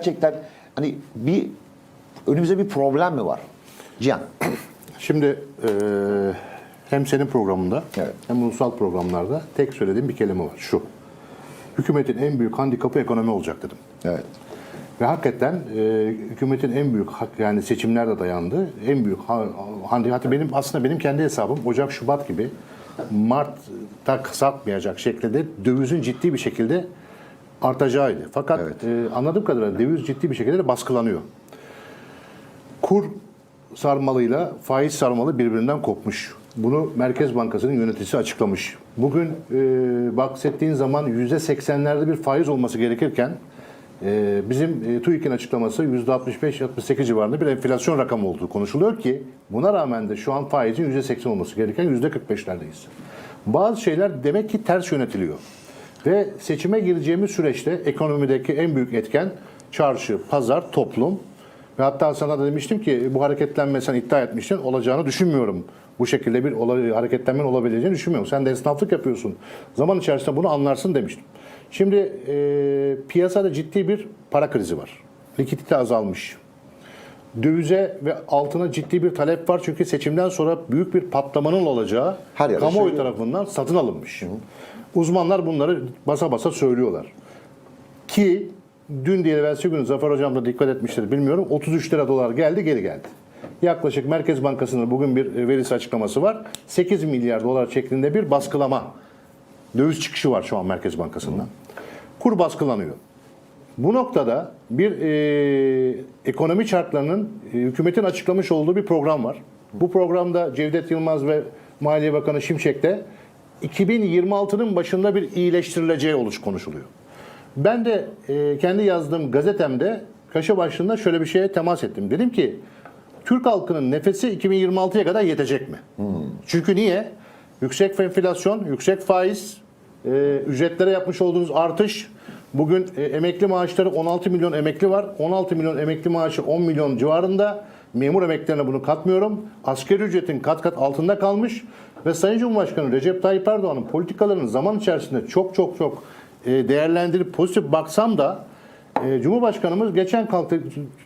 gerçekten hani bir önümüzde bir problem mi var? Cihan. Şimdi eee, hem senin programında Evet. hem ulusal programlarda tek söylediğim bir kelime var. Şu. Hükümetin en büyük handikapı ekonomi olacak dedim. Evet. Ve hakikaten e, hükümetin en büyük yani seçimlerde dayandı. En büyük ha- handikapı benim aslında benim kendi hesabım Ocak Şubat gibi Mart'ta satmayacak şekilde dövizin ciddi bir şekilde artacağıydı. Fakat Evet. e, anladığım kadarıyla döviz ciddi bir şekilde de baskılanıyor. Kur sarmalıyla faiz sarmalı birbirinden kopmuş. Bunu Merkez Bankası'nın yöneticisi açıklamış. Bugün e, bahsettiğin zaman %80'lerde bir faiz olması gerekirken e, bizim e, TÜİK'in açıklaması %65-68 civarında bir enflasyon rakamı olduğu konuşuluyor ki buna rağmen de şu an faizin %80 olması gereken %45'lerdeyiz. Bazı şeyler demek ki ters yönetiliyor. Ve seçime gireceğimiz süreçte ekonomideki en büyük etken çarşı, pazar, toplum. Ve hatta sana da demiştim ki bu hareketlenme sen iddia etmiştin olacağını düşünmüyorum. Bu şekilde bir olay, hareketlenmenin olabileceğini düşünmüyorum. Sen de esnaflık yapıyorsun. Zaman içerisinde bunu anlarsın demiştim. Şimdi e, piyasada ciddi bir para krizi var. Likidite azalmış. Dövize ve altına ciddi bir talep var. Çünkü seçimden sonra büyük bir patlamanın olacağı Her kamuoyu söylüyor. tarafından satın alınmış. Uzmanlar bunları basa basa söylüyorlar. Ki dün değil evvelsi gün Zafer Hocam da dikkat etmiştir bilmiyorum. 33 lira dolar geldi geri geldi. Yaklaşık Merkez Bankası'nın bugün bir e, verisi açıklaması var. 8 milyar dolar şeklinde bir baskılama. Döviz çıkışı var şu an Merkez Bankası'ndan. Kur baskılanıyor. Bu noktada bir e, ekonomi şartlarının e, hükümetin açıklamış olduğu bir program var. Bu programda Cevdet Yılmaz ve Maliye Bakanı Şimşek de 2026'nın başında bir iyileştirileceği oluş konuşuluyor. Ben de e, kendi yazdığım gazetemde köşe başlığında şöyle bir şeye temas ettim. Dedim ki Türk halkının nefesi 2026'ya kadar yetecek mi? Çünkü niye? Yüksek enflasyon, yüksek faiz, e, ücretlere yapmış olduğunuz artış. Bugün e, emekli maaşları 16 milyon emekli var. 16 milyon emekli maaşı 10 milyon civarında. Memur emeklilerine bunu katmıyorum. Asgari ücretin kat kat altında kalmış. Ve Sayın Cumhurbaşkanı Recep Tayyip Erdoğan'ın politikalarını zaman içerisinde çok çok çok e, değerlendirip pozitif baksam da e, Cumhurbaşkanımız geçen kalktı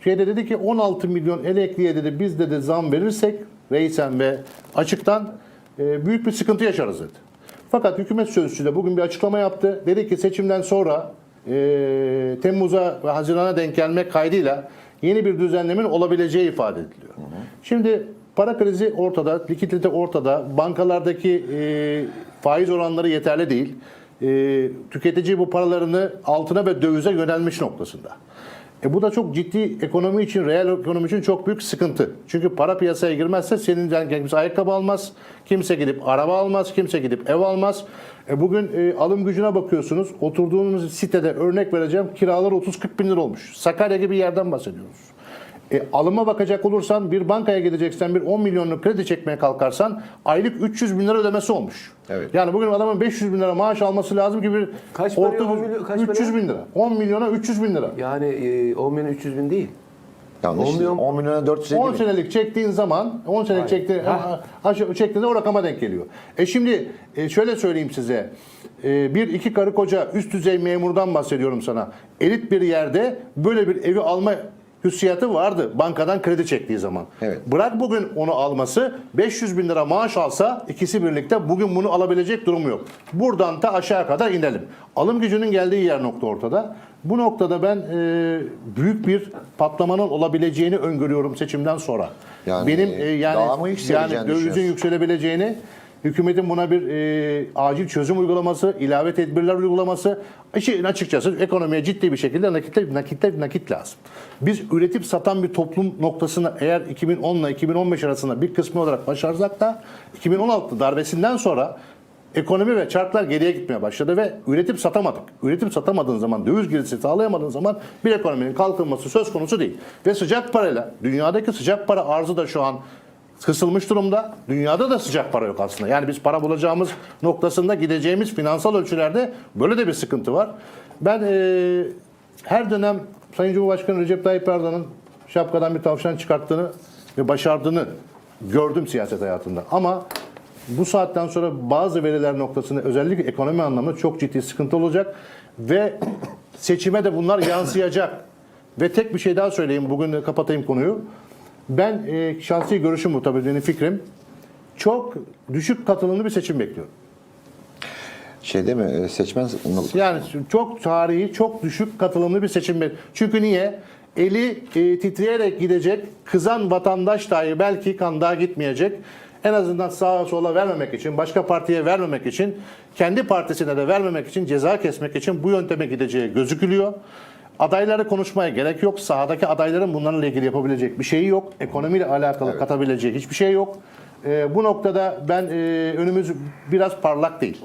şeyde dedi ki 16 milyon emekliye dedi biz dedi zam verirsek reisen ve açıktan e, büyük bir sıkıntı yaşarız dedi. Fakat hükümet sözcüsü de bugün bir açıklama yaptı. Dedi ki seçimden sonra e, Temmuz'a ve Haziran'a denk gelmek kaydıyla yeni bir düzenlemenin olabileceği ifade ediliyor. Şimdi para krizi ortada, likidite ortada, bankalardaki e, faiz oranları yeterli değil. E, tüketici bu paralarını altına ve dövize yönelmiş noktasında. E bu da çok ciddi ekonomi için, reel ekonomi için çok büyük sıkıntı. Çünkü para piyasaya girmezse senin yani kimse ayakkabı almaz, kimse gidip araba almaz, kimse gidip ev almaz. E bugün e, alım gücüne bakıyorsunuz. Oturduğunuz sitede örnek vereceğim kiralar 30-40 bin lira olmuş. Sakarya gibi yerden bahsediyoruz. E, alıma bakacak olursan bir bankaya gideceksen bir 10 milyonluk kredi çekmeye kalkarsan aylık 300 bin lira ödemesi olmuş. Evet. Yani bugün adamın 500 bin lira maaş alması lazım ki bir Kaç orta ya? 10 milyon- kaç 300 para? bin lira. 10 milyona 300 bin lira. Yani e, 10 milyon 300 bin değil. Yanlış. 10 milyon- 10 milyona 450 10 bin. senelik çektiğin zaman 10 senelik çektiğin aşağı çektiğinde o rakama denk geliyor. E şimdi e, şöyle söyleyeyim size. E, Bir iki karı koca üst düzey memurdan bahsediyorum sana. Elit bir yerde böyle bir evi alma hüsiyatı vardı bankadan kredi çektiği zaman. Evet. Bırak bugün onu alması 500 bin lira maaş alsa ikisi birlikte bugün bunu alabilecek durumu yok. Buradan da aşağı kadar inelim. Alım gücünün geldiği yer nokta ortada. Bu noktada ben e, büyük bir patlamanın olabileceğini öngörüyorum seçimden sonra. Yani, Benim e, yani daha mı yükseleceğini yani dövizin yükselebileceğini, hükümetin buna bir e, acil çözüm uygulaması, ilave tedbirler uygulaması, işin açıkçası ekonomiye ciddi bir şekilde nakitler, nakitler, nakit lazım. Biz üretip satan bir toplum noktasına eğer 2010 ile 2015 arasında bir kısmı olarak başarsak da 2016 darbesinden sonra ekonomi ve çarklar geriye gitmeye başladı ve üretip satamadık. Üretip satamadığın zaman, döviz girisi sağlayamadığın zaman bir ekonominin kalkınması söz konusu değil. Ve sıcak parayla, dünyadaki sıcak para arzı da şu an kısılmış durumda. Dünyada da sıcak para yok aslında. Yani biz para bulacağımız noktasında gideceğimiz finansal ölçülerde böyle de bir sıkıntı var. Ben eee, her dönem Sayın Cumhurbaşkanı Recep Tayyip Erdoğan'ın şapkadan bir tavşan çıkarttığını ve başardığını gördüm siyaset hayatında. Ama bu saatten sonra bazı veriler noktasında özellikle ekonomi anlamında çok ciddi sıkıntı olacak ve seçime de bunlar yansıyacak. Ve tek bir şey daha söyleyeyim. Bugün kapatayım konuyu. Ben e, şahsi görüşüm bu tabii benim fikrim. Çok düşük katılımlı bir seçim bekliyorum. Şey değil mi? e, Seçmen Yani çok tarihi, çok düşük katılımlı bir seçim. bek- Çünkü niye? Eli e, titreyerek gidecek, kızan vatandaş dahi belki kandığa gitmeyecek. En azından sağa sola vermemek için, başka partiye vermemek için, kendi partisine de vermemek için, ceza kesmek için bu yönteme gideceği gözükülüyor. Adayları konuşmaya gerek yok. Sahadaki adayların bunlarla ilgili yapabilecek bir şeyi yok. Ekonomiyle alakalı katabileceği hiçbir şey yok. E, bu noktada ben e, önümüz biraz parlak değil.